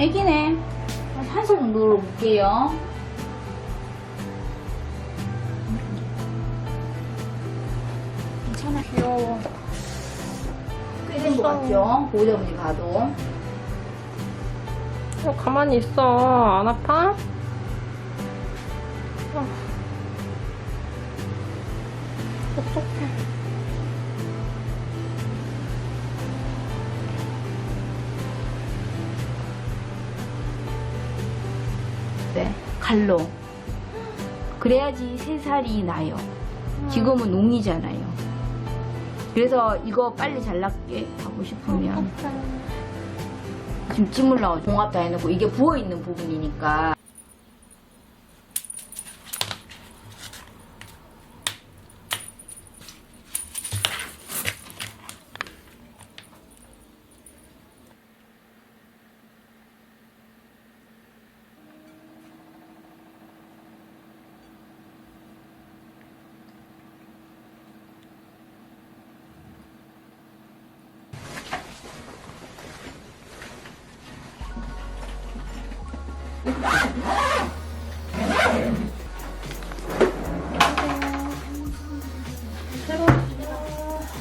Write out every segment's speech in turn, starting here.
애기네. 한 살 정도로 볼게요. 괜찮아. 귀여워. 꽤된 것 같죠? 보호자분이 봐도. 어, 가만히 있어. 안 아파? 어. 어떡해. 네. 갈로. 그래야지 세 살이 나요. 지금은 농이잖아요. 그래서 이거 빨리 잘났게 하고 싶으면 지금 찜을 넣어 종합 다 해놓고 이게 부어있는 부분이니까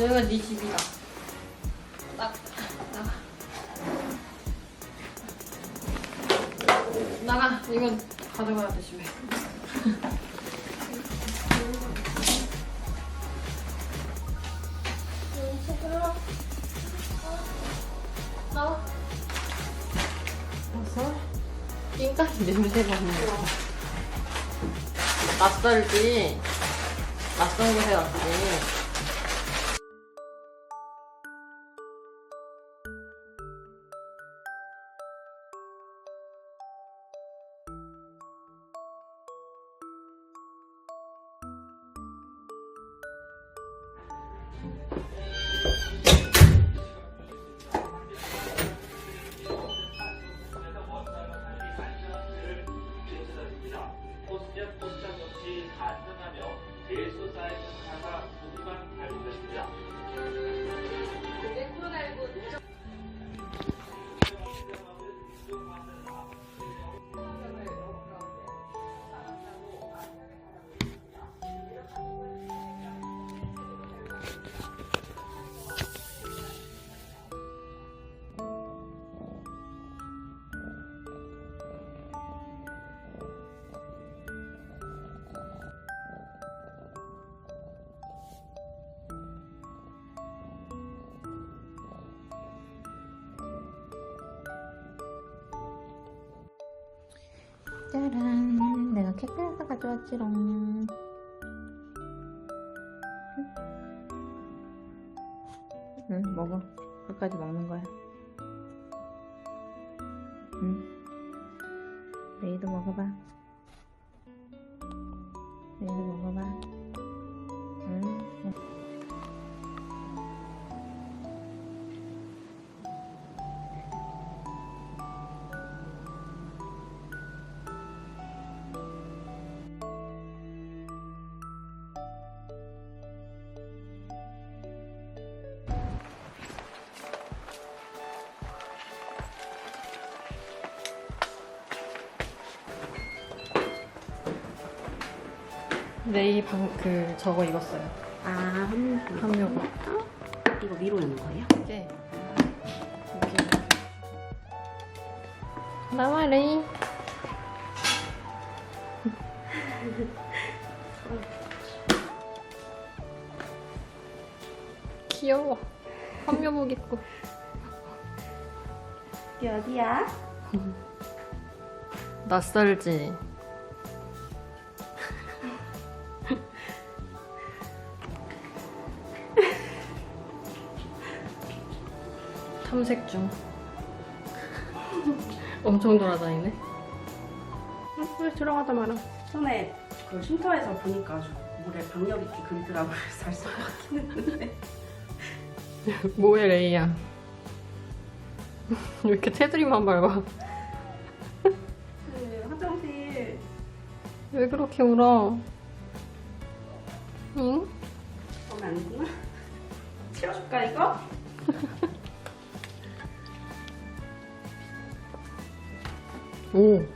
여기가 네 집이다. 나, 나가. 나가. 이건 가져가야 돼, 집에. 나와. 띵까지 냄새 맡는 거. 낯설지? 낯선 곳에 왔지. 짜란. 내가 케이크에서 가져왔지롱. 응 먹어. 끝까지 먹는 거야. 응. 레이도 먹어봐 레이 방, 그, 저거 입었어요. 아, 한, 합류고. 이거 위로 여는 거예요? 이게. 이렇게. 나와, 레이. 귀여워. 합류복 입고. 이게 어디야? 낯설지? 탐색 중. 엄청 돌아다니네. 왜 들어가다 말아. 전에 그 쉼터에서 보니까 좀 물에 박력 있게 긁더라고요. 살짝 막히는 했는데. 뭐해, 레이야. 왜 이렇게 테두리만 밟아? 그 화장실 왜 그렇게 울어? 응? 오면 아니구나. 치워줄까, 이거? 오.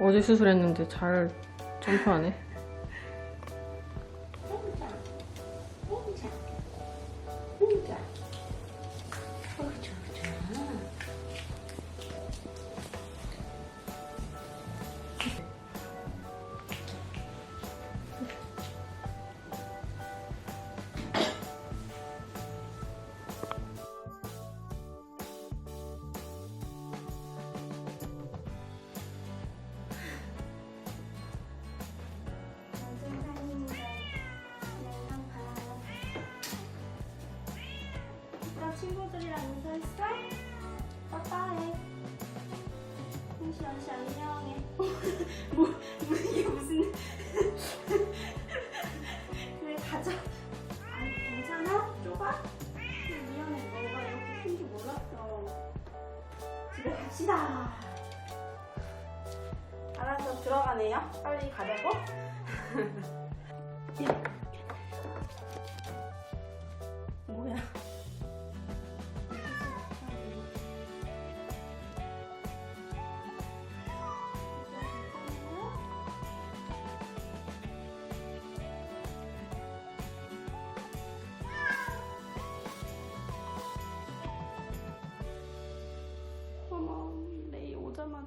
어제 수술했는데 잘 점프하네. 친구들이랑 인사했어? 빠빠해. 홍시 언시 안녕해. 뭐, 뭐 이게 무슨? 그래 가자. 아니 괜찮아? 좁아? 미안해. 너가 이렇게 큰줄 몰랐어. 집에 갑시다. 알아서 들어가네요. 빨리 가자고. 야. 뭐야?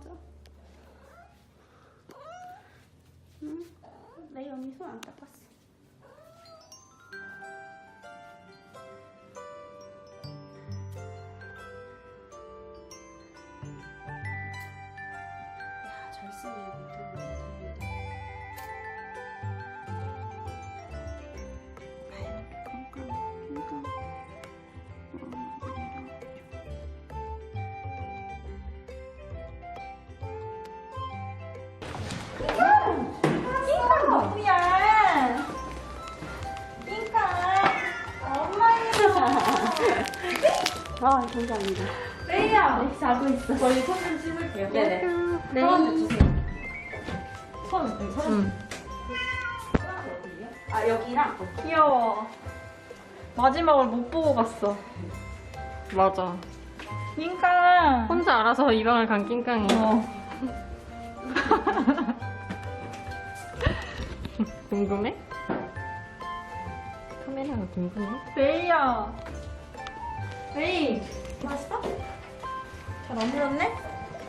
오자마자. 응? 레 아, 감사합니다. 레이야. 자고 있어. 빨리 손좀 씻을게요. 네네. 서한테 주세요. 손, 여기 서한. 응. 아, 여기랑 귀여워. 마지막을 못 보고 갔어. 맞아. 낑깡. 혼자 알아서 이 방을 간 낑깡이. 어. 궁금해? 카메라가 궁금해? 레이야. 레이. 맛있어? 잘 안 물었네?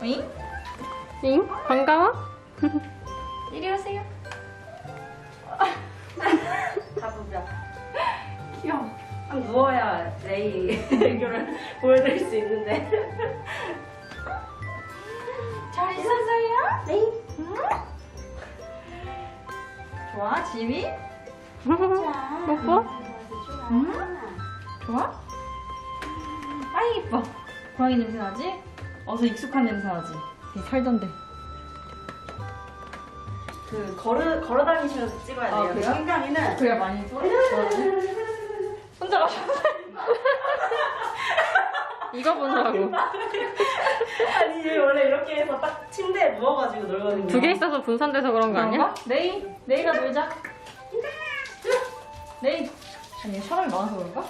응? 잉? 반가워? 이리 오세요. 잡으자. 귀여워. 딱 누워야 레이 애교를 보여드릴 수 있는데. 잘 있었어요? 네. 응? 좋아, 지미? 뽀뽀? 응? 좋아? 아이, 이뻐. 고양이 냄새 나지? 어서 익숙한 냄새 나지? 살던데. 그 걸어 걸어 다니시면서 찍어야 돼요. 아, 그 그래요? 신강이는 그래, 많이 좋아하지? 혼자 가셔. 이거 보느라고. 아니 얘 원래 이렇게 해서 딱 침대에 누워가지고 놀거든요. 두 개 있어서 분산돼서 그런 거 아니야? 내일, 내일가 놀자. 내일. 아니, 사람이 많아서 그런가?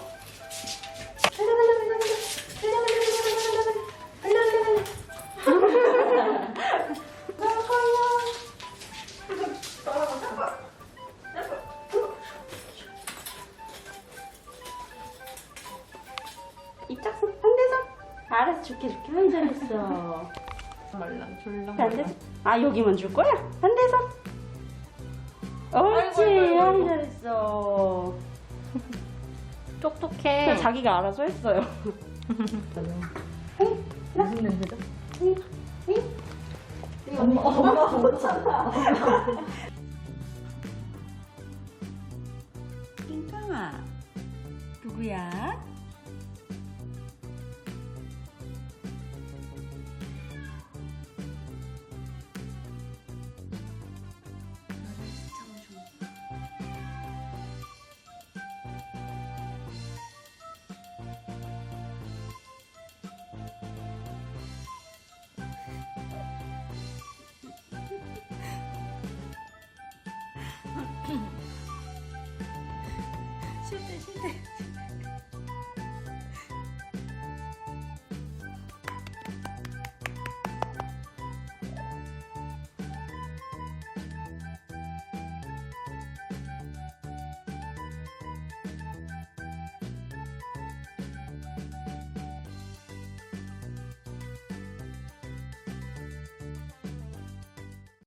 알았어 좋게 좋게 한 잘했어. 말랑 졸랑. 반대서. 아 여기만 줄 거야? 반대서. 옳지. 아이 잘했어. 똑똑해. 그냥 자기가 알아서 했어요. 무슨 냄새죠? 엄마, 엄마 보자. 낑깡아 누구야? 谢谢谢谢。